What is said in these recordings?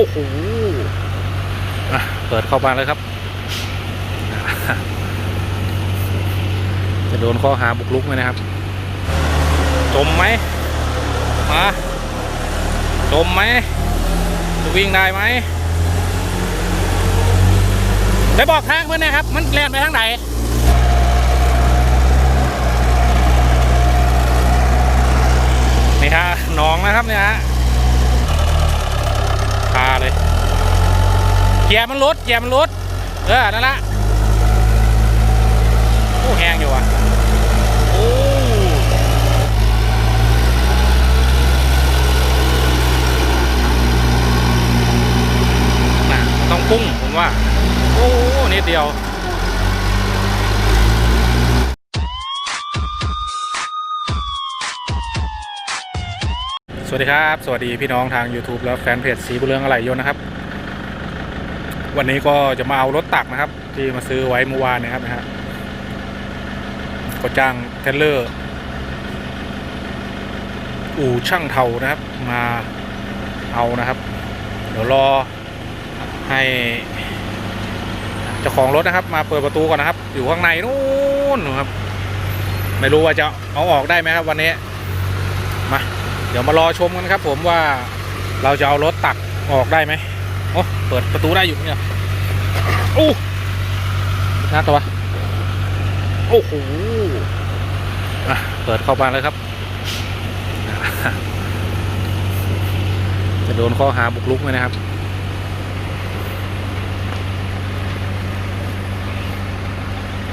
อ้โหอะเปิดเข้ามาเลยครับ จะโดนข้อหาบุกรุกไหมนะครับ จมไหมมาจมไหมจะวิ่งได้ไหมไปบอกทางเพื่อนนะครับ มันแล่นไปทางไหน นี่ฮะหนองนะครับเนี่ยฮะคาเลย เกียร์มันลดเกียร์มันลดเออนั่นละโอ้แหงอยู่อะโอ้น่ะต้องพุ่งผมว่า โอ้นิดเดียวสวัสดีครับ สวัสดีพี่น้องทาง YouTube และแฟนเพจสีบุเรืองอะไหล่ยนนะครับ วันนี้ก็จะมาเอารถตักนะครับ ที่มาซื้อไว้เมื่อวานนะครับนะฮะก็จ้างเทเลอร์ อู่ช่างเทานะครับ มาเอานะครับ เดี๋ยวรอให้เจ้าของรถนะครับ มาเปิดประตูก่อนนะครับ อยู่ข้างในนู่นครับ ไม่รู้ว่าจะเอาออกได้ไหมครับ วันนี้มาเดี๋ยวมารอชมกันครับ ผมว่าเราจะเอารถตักออกได้ไหม โอ้เปิดประตูได้อยู่เนี่ยโอ้น่าตัวโอ้โหอะเปิดเข้ามาเลยครับ จะโดนข้อหาบุกรุกไหมนะครับ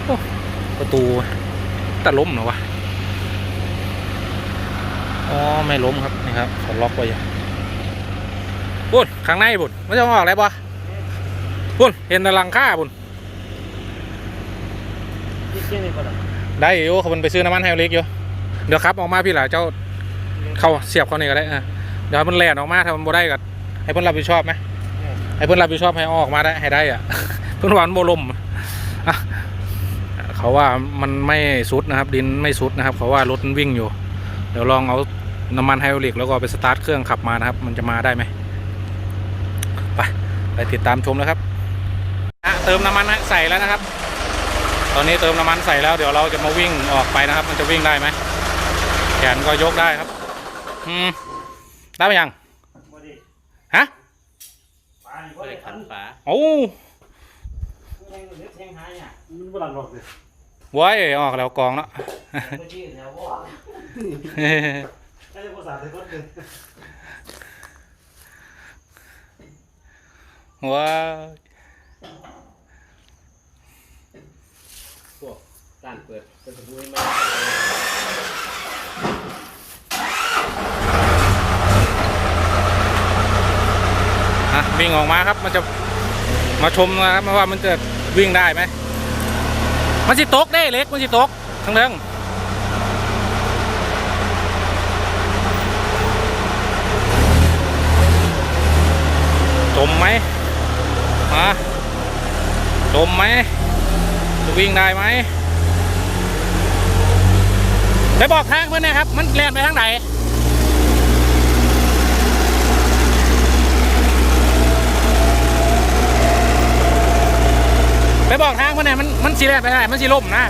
โอ้ประตูแต่ล้มเหรอวะ อ๋อ ไม่ล้มครับนี่ครับเขาล็อกไว้อยู่ บุญข้างในบุญไม่จะออกอะไรปะบุญเห็นแต่ลังค่าบุญยี่สิบนี่ก็ได้อยู่เขามันไปซื้อน้ำมันให้เล็กอยู่เดี๋ยวครับออกมาพี่หล่ะเจ้าเข้าเสียบเขานี่ก็ได้เออเดี๋ยวมันแล่นออกมาถ้ามันบ่ได้ก็ให้เพิ่นรับผิดชอบไหมให้เพิ่นรับผิดชอบให้ออกมาได้ให้ได้อะเพิ่นหวามันโบลมเขาว่ามันไม่สุดนะครับ ดินไม่สุดนะครับ เขาว่ารถมันวิ่งอยู่ เดี๋ยวลองเอาน้ำมันไฮดรอลิกแล้วก็ไปสตาร์ทเครื่องขับมานะครับ มันจะมาได้ไหม ไปติดตามชมแล้วครับอะเติมน้ำมันใส่แล้วนะครับ ตอนนี้เติมน้ำมันใส่แล้วเดี๋ยวเราจะมาวิ่งออกไปนะครับ มันจะวิ่งได้ไหมแขนก็ยกได้ครับอืมได้ไหมยังบ่ได้ฮะปลานี่บ่ได้ขันปลาโอ้แทงเล็บแทงหายเนี่ยมันบ่หลังหรอกเลยไว้ยออกแล้วกองแล้วบ่ชื่อแล้วบ่ใช่ภาษาไทยคนเดิน ว้าวพวกการเปิดเป็นประตูให้มันอะวิ่งออกมาครับมันจะมาชมนะครับว่ามันจะวิ่งได้ไหมมันสิตกได้เล็กมันสิตกทั้งเรื่องจมไหม มาจมไหมจะวิ่งได้ไหมไปบอกทางเพื่อนนะครับ มันแล่นไปทางไหนไปบอกทางเพื่อนนะมันมันสีแลนไปทางไหนมันสีล่มนะ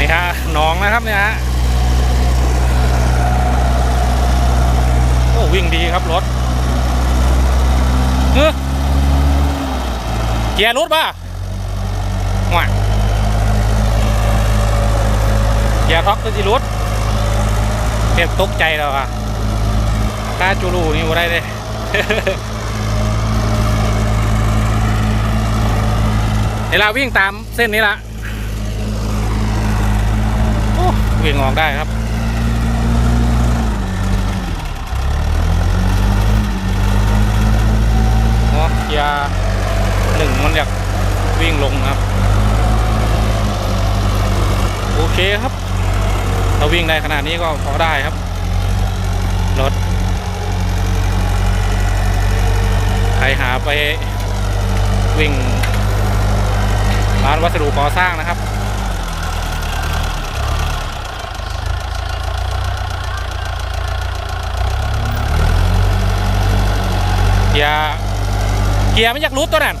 นี่ฮะ หนองนะครับเนี่ยฮะโอ้วิ่งดีครับรถเฮ้ยเกียร์รถป่ะห่วยอย่าท็อกตัวจิรุดเก็บตกใจแล้วอะกล้าจูรูนี่บ่ได้เลยเดี๋ยวเราวิ่งตามเส้นนี้ละโอ้ วิ่งออกได้ครับโอ้เกียร์หนึ่งมันอยากวิ่งลงครับ โอเคครับถ้าวิ่งได้ขนาดนี้ก็พอได้ครับรถใครหาไปวิ่งร้านวัสดุก่อสร้างนะครับ กียร์เกียร์มันอยากหลุดตัวนั้น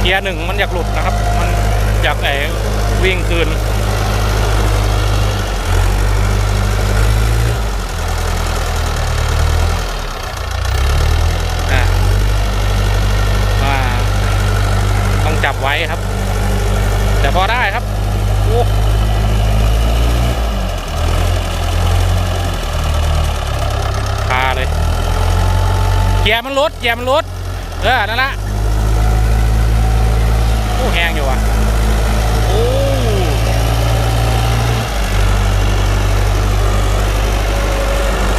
เกียร์หนึ่งมันอยากหลุดนะครับ มันอยากไอ้วิ่งคืนอ่าต้องจับไว้ครับ แต่พอได้ครับโอ้คาเลย เกี ยร์มันลดเกียร์มันลดเออนั่นละโอ้แหงอยู่ว่ะโอ้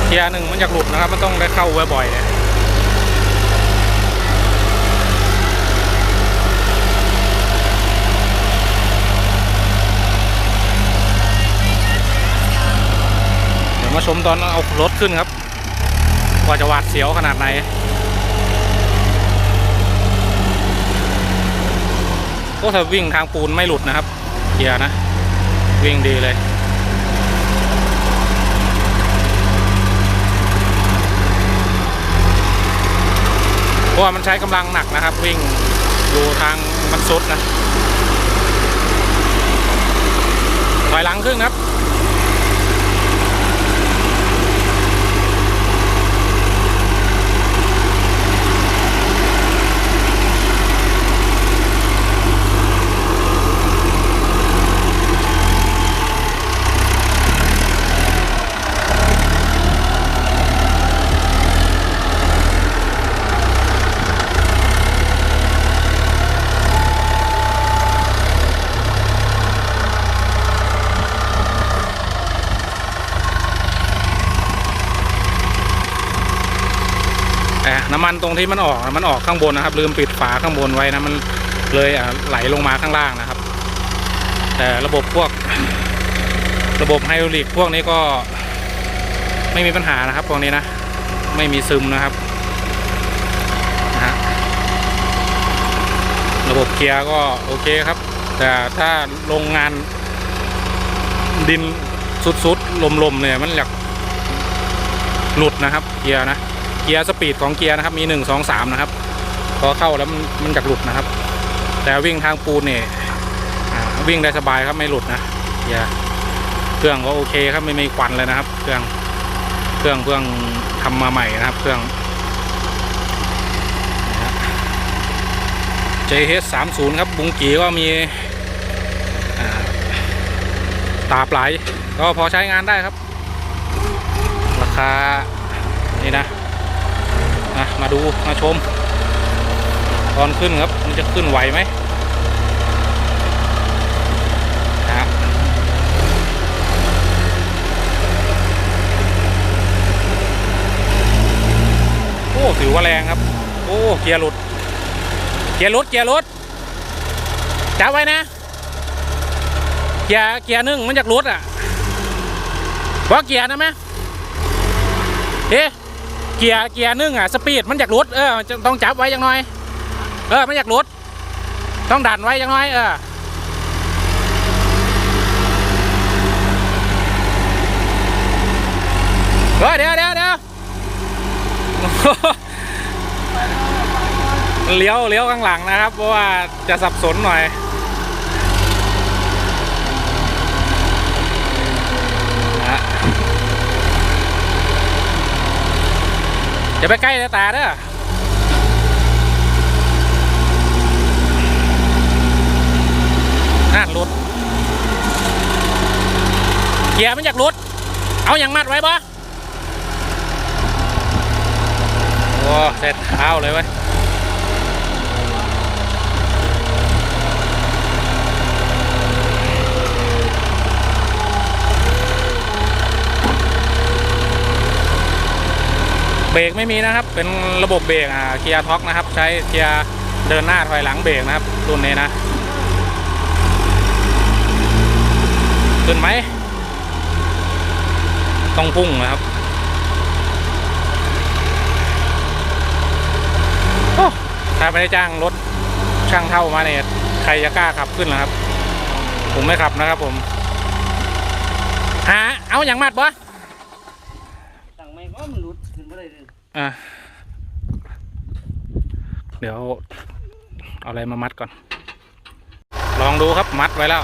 เกียร์หนึ่งมันอยากหลุดนะครับ มันต้องได้เข้าบ่อยๆเนี่ยเดี๋ยวมาชมตอนเอารถขึ้นครับ ว่าจะหวาดเสียวขนาดไหน ก็ถ้าวิ่งทางปูนไม่หลุดนะครับเกียร์นะ วิ่งดีเลยเพราะว่ามันใช้กำลังหนักนะครับ วิ่งดูทางมันซุดนะถอยหลังครึ่งครับ น้ำมันตรงที่มันออกอะมันออกข้างบนนะครับ ลืมปิดฝาข้างบนไว้นะมันเลยไหลลงมาข้างล่างนะครับ แต่ระบบพวก ระบบไฮดรอลิกพวกนี้ก็ไม่มีปัญหานะครับพวกนี้นะ ไม่มีซึมนะครับนะฮะระบบเกียร์ก็โอเคครับ แต่ถ้าโรงงานดินสุดๆลมๆเนี่ยมันอยากหลุดนะครับ เกียร์นะ เกียร์สปีดของเกียร์นะครับมีหนึ่งสองสามนะครับ พอเข้าแล้วมันมันจะหลุดนะครับ แต่วิ่งทางปูนเนี่ยวิ่งได้สบายครับไม่หลุดนะเกียร์เครื่องก็โอเคครับไม่มีควันเลยนะครับ เครื่องเครื่องเครื่องทำมาใหม่นะครับ เครื่องเจเฮสามศูนย์ครับบุงกีก็มีตาปลายก็พอใช้งานได้ครับ ราคา นี่นะ มาดูมาชม ตอนขึ้นครับ มันจะขึ้นไหวไหมนะโอ้ถือว่าแรงครับ โอ้เกียร์หลุด เกียร์หลุดเกียร์หลุดจับไว้นะ เกียร์เกียร์หนึ่งมันจากหลุดอะว่าเกียร์นะไหมเอ๊ะ เกียร์เกียร์หนึ่งอะสปีดมันอยากลดเออต้องจับไว้อย่างน้อย เออมันอยากลดต้องดันไว้อย่างน้อยเออเออเดี๋ยวเดี๋ยวเดี๋ยวเลี้ยวเลี้ยวข้างหลังนะครับ เพราะว่าจะสับสนหน่อยนะฮะ อย่าไปใกล้ตาเด้อน่ารถเกียร์มันอยากรถเอาอย่างมัดไว้บ่โอ้เสร็จเท้าเลยเว้ย เบรกไม่มีนะครับ เป็นระบบเบรกอ่าเกียร์ท็อกนะครับ ใช้เกียร์เดินหน้าถอยหลังเบรกนะครับรุ่นนี้นะขึ้นไหมต้องพุ่งนะครับโอ้ถ้าไม่ได้จ้างรถช่างเท่ามาเนี่ยใครจะกล้าขับขึ้นล่ะครับ ผมไม่ขับนะครับผมหาเอาอย่างมัดบ่ สั่งไม่ว่ามันหลุดขึ้นมาได้เลย อะเดี๋ยว เอาอะไรมามัดก่อน ลองดูครับมัดไว้แล้ว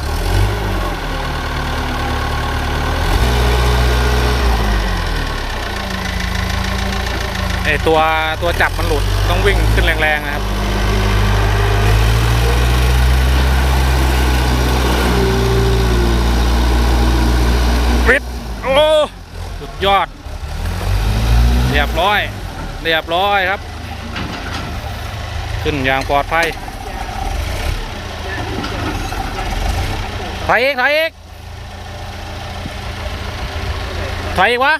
ไอตัวตัวจับมันหลุดต้องวิ่งขึ้นแรง ๆ นะครับ ปิด โอ้ สุดยอด เรียบร้อย เรียบร้อยครับ ขึ้นอย่างปลอดภัยถอยอีกถอยอีกถอยอีกวะ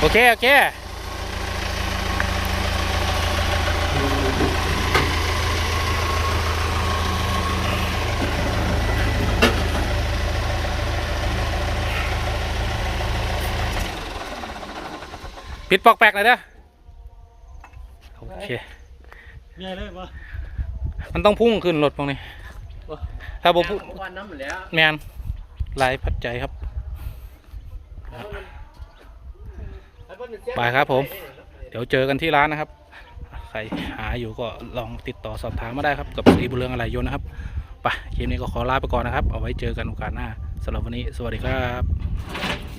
โอเค โอเคปิดปอกแปกเลยเด้อโอเคมีอะไรปะมันต้องพุ่งขึ้นรถพวกนี้ ถ้าบ่พุ่งวันน้ำหมดแล้วแมนหลายปัจจัยครับ ไปครับผม เดี๋ยวเจอกันที่ร้านนะครับ ใครหาอยู่ก็ลองติดต่อสอบถามมาได้ครับ กับสีบุญเรืองอะไรยนนะครับไปคลิปนี้ก็ขอลาไปก่อนนะครับ เอาไว้เจอกันโอกาสหน้าสำหรับวันนี้ สวัสดีครับ